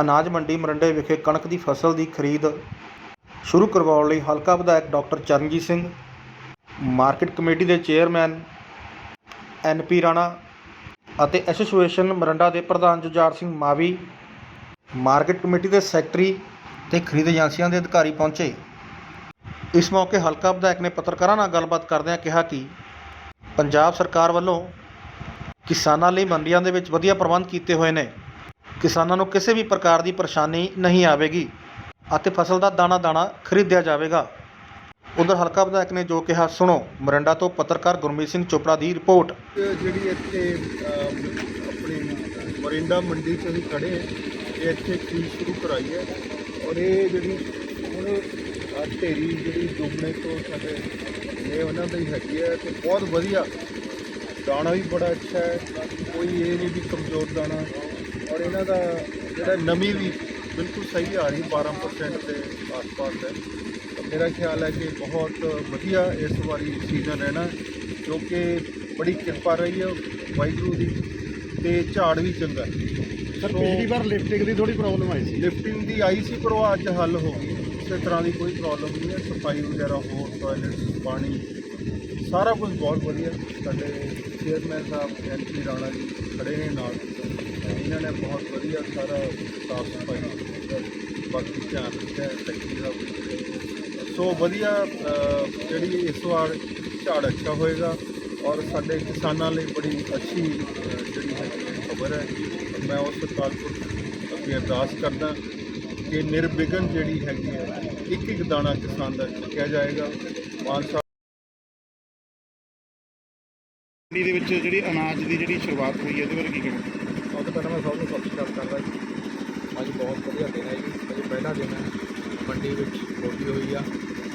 ਅਨਾਜ ਮੰਡੀ ਮਰੰਡੇ ਵਿਖੇ ਕਣਕ ਦੀ ਫਸਲ ਦੀ ਖਰੀਦ ਸ਼ੁਰੂ ਕਰਵਾਉਣ ਲਈ ਹਲਕਾ ਵਿਧਾਇਕ doctor Charanjit Singh, market committee ਦੇ ਚੇਅਰਮੈਨ ਐਨ ਪੀ ਰਾਣਾ ਅਤੇ ਐਸੋਸੀਏਸ਼ਨ ਮਰੰਡਾ ਦੇ ਪ੍ਰਧਾਨ ਜੁਝਾਰ ਸਿੰਘ ਮਾਵੀ, ਮਾਰਕੀਟ ਕਮੇਟੀ ਦੇ ਸੈਕਟਰੀ ਤੇ ਖਰੀਦ ਏਜੰਸੀਆਂ ਦੇ ਅਧਿਕਾਰੀ ਪਹੁੰਚੇ। ਇਸ ਮੌਕੇ ਹਲਕਾ ਵਿਧਾਇਕ ਨੇ ਪੱਤਰਕਾਰਾਂ ਨਾਲ ਗੱਲਬਾਤ ਕਰਦਿਆਂ ਕਿਹਾ ਕਿ ਪੰਜਾਬ ਸਰਕਾਰ ਵੱਲੋਂ ਕਿਸਾਨਾਂ ਲਈ ਮੰਡੀਆਂ ਦੇ ਵਿੱਚ ਵਧੀਆ ਪ੍ਰਬੰਧ ਕੀਤੇ ਹੋਏ ਨੇ। ਕਿਸਾਨਾਂ ਨੂੰ ਕਿਸੇ ਵੀ ਪ੍ਰਕਾਰ ਦੀ ਪਰੇਸ਼ਾਨੀ ਨਹੀਂ ਆਵੇਗੀ ਅਤੇ ਫਸਲ ਦਾ ਦਾਣਾ ਦਾਣਾ ਖਰੀਦਿਆ ਜਾਵੇਗਾ। ਉਧਰ ਹਲਕਾ ਵਿਧਾਇਕ ਨੇ ਜੋ ਕਿਹਾ, ਸੁਣੋ, ਮਰੰਡਾ ਤੋਂ ਪੱਤਰਕਾਰ ਗੁਰਮੀਤ ਸਿੰਘ ਚੋਪੜਾ ਦੀ ਰਿਪੋਰਟ। ਜਿਹੜੀ ਇੱਥੇ ਆਪਣੀ ਮੋਰਿੰਡਾ ਮੰਡੀ 'ਚ ਅਸੀਂ ਖੜੇ ਹਾਂ, ਇਹ ਇੱਥੇ ਚੀਜ਼ ਸ਼ੁਰੂ ਕਰਾਈ ਹੈ ਔਰ ਇਹ ਜਿਹੜੀ ਹੁਣ ਢੇਰੀ ਜਿਹੜੀ ਦੁਗਣੇ ਤੋਂ ਸਾਡੇ ਇਹ ਉਹਨਾਂ ਦੀ ਹੈਗੀ ਹੈ ਤੇ ਬਹੁਤ ਵਧੀਆ। ਦਾਣਾ ਵੀ ਬੜਾ ਅੱਛਾ ਹੈ, ਕੋਈ ਇਹ ਨਹੀਂ ਵੀ ਕਮਜ਼ੋਰ ਦਾਣਾ। ਔਰ ਇਹਨਾਂ ਦਾ ਜਿਹੜਾ ਨਮੀ ਵੀ ਬਿਲਕੁਲ ਸਹੀ ਆ ਰਹੀ 12% ਦੇ ਆਸ-ਪਾਸ ਹੈ। ਮੇਰਾ ਖਿਆਲ ਹੈ ਕਿ ਬਹੁਤ ਵਧੀਆ ਇਸ ਵਾਰੀ ਸੀਜ਼ਨ ਰਹਿਣਾ ਜੋ ਕਿ ਬੜੀ ਕਿਰਪਾ ਰਹੀ ਹੈ ਵਾਹਿਗੁਰੂ ਦੀ ਤੇ ਝਾੜ ਵੀ ਚੰਗਾ। ਸਰ ਸੋ ਪਿਛਲੀ ਵਾਰ ਲਿਫਟਿੰਗ ਦੀ ਥੋੜੀ ਪ੍ਰੋਬਲਮ ਆਈ ਸੀ। ਲਿਫਟਿੰਗ ਦੀ ਆਈ ਸੀ ਪਰ ਉਹ ਅੱਜ ਹੱਲ ਹੋ ਗਈ। ਕਿਸੇ ਤਰ੍ਹਾਂ ਦੀ ਕੋਈ ਪ੍ਰੋਬਲਮ ਨਹੀਂ ਹੈ ਸਫ਼ਾਈ ਵਗੈਰਾ ਹੋਰ ਟਾਇਲਟ ਪਾਣੀ ਸਾਰਾ ਕੁਝ ਬਹੁਤ ਵਧੀਆ। ਸਾਡੇ ਚੇਅਰਮੈਨ ਸਾਹਿਬ ਐਨ ਪੀ ਰਾਣਾ ਜੀ ਖੜੇ ਨੇ ਨਾਲ। ਇਹਨਾਂ ਨੇ ਬਹੁਤ ਵਧੀਆ ਸਾਰਾ ਸਾਫ਼ ਸਫ਼ਾਈ ਬਾਕੀ ਧਿਆਨ ਰੱਖਿਆ ਹੈ ਦਾ ਸੋ ਵਧੀਆ ਜਿਹੜੀ ਇਸ ਵਾਰ ਝਾੜ ਅੱਛਾ ਹੋਏਗਾ ਔਰ ਸਾਡੇ ਕਿਸਾਨਾਂ ਲਈ ਬੜੀ ਅੱਛੀ ਜਿਹੜੀ ਹੈ ਖਬਰ ਹੈ। ਮੈਂ ਉਸ ਅਕਾਲ ਪੁਰਖ ਅੱਗੇ ਅਰਦਾਸ ਕਰਦਾ ਕਿ ਨਿਰਵਿਘਨ ਜਿਹੜੀ ਹੈਗੀ ਹੈ ਇੱਕ ਇੱਕ ਦਾਣਾ ਕਿਸਾਨ ਦਾ ਚੁੱਕਿਆ ਜਾਏਗਾ। ਮਾਨ ਸਾਹਿਬ ਮੰਡੀ ਦੇ ਵਿੱਚ ਜਿਹੜੀ ਅਨਾਜ ਦੀ ਜਿਹੜੀ ਸ਼ੁਰੂਆਤ ਹੋਈ ਹੈ, ਇਹਦੇ ਬਾਰੇ ਕੀ ਕਹਿਣਾ? ਸਭ ਤੋਂ ਪਹਿਲਾਂ ਮੈਂ ਸਭ ਨੂੰ ਸਤਿ ਸ਼੍ਰੀ ਅਕਾਲ ਕਰਦਾ ਜੀ। ਅੱਜ ਬਹੁਤ ਵਧੀਆ ਦਿਨ ਹੈ ਜੀ। ਅੱਜ ਪਹਿਲਾ ਦਿਨ ਹੈ ਮੰਡੀ ਵਿੱਚ ਪਹੁੰਚੀ ਹੋਈ ਆ।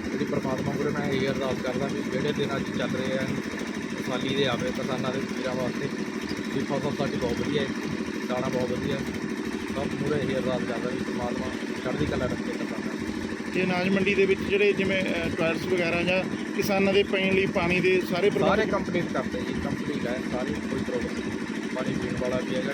ਜਿਹੜੀ ਪ੍ਰਮਾਤਮਾ ਕੋਲ ਮੈਂ ਇਹ ਅਰਦਾਸ ਕਰਦਾ ਵੀ ਜਿਹੜੇ ਦਿਨ ਅੱਜ ਚੱਲ ਰਹੇ ਆ ਖਾਲੀ ਦੇ ਆਵੇ ਕਿਸਾਨਾਂ ਦੇ ਵੀਰਾਂ ਵਾਸਤੇ ਵੀ ਫਸਲ ਸਾਡੀ ਬਹੁਤ ਵਧੀਆ ਹੈ ਦਾਣਾ ਬਹੁਤ ਵਧੀਆ। ਸਭ ਪੂਰੇ ਇਹ ਅਰਦਾਸ ਕਰਦਾ ਵੀ ਪ੍ਰਮਾਤਮਾ ਚੜ੍ਹਦੀ ਕਲਾ ਰੱਖੇ ਕਿਸਾਨਾਂ ਤੇ ਅਨਾਜ ਮੰਡੀ ਦੇ ਵਿੱਚ ਜਿਹੜੇ ਜਿਵੇਂ ਟਾਇਰਸ ਵਗੈਰਾ ਜਾਂ ਕਿਸਾਨਾਂ ਦੇ ਪੀਣ ਲਈ ਪਾਣੀ ਦੇ ਸਾਰੇ ਸਾਰੇ ਕੰਪਲੀਟ ਕਰਦੇ ਜੀ ਕੰਪਲੀਟ ਹੈ ਸਾਰੀ ਕੋਈ ਪ੍ਰੋਬਲਮ ਪਾਣੀ ਪੀਣ ਵਾਲਾ ਵੀ ਹੈਗਾ।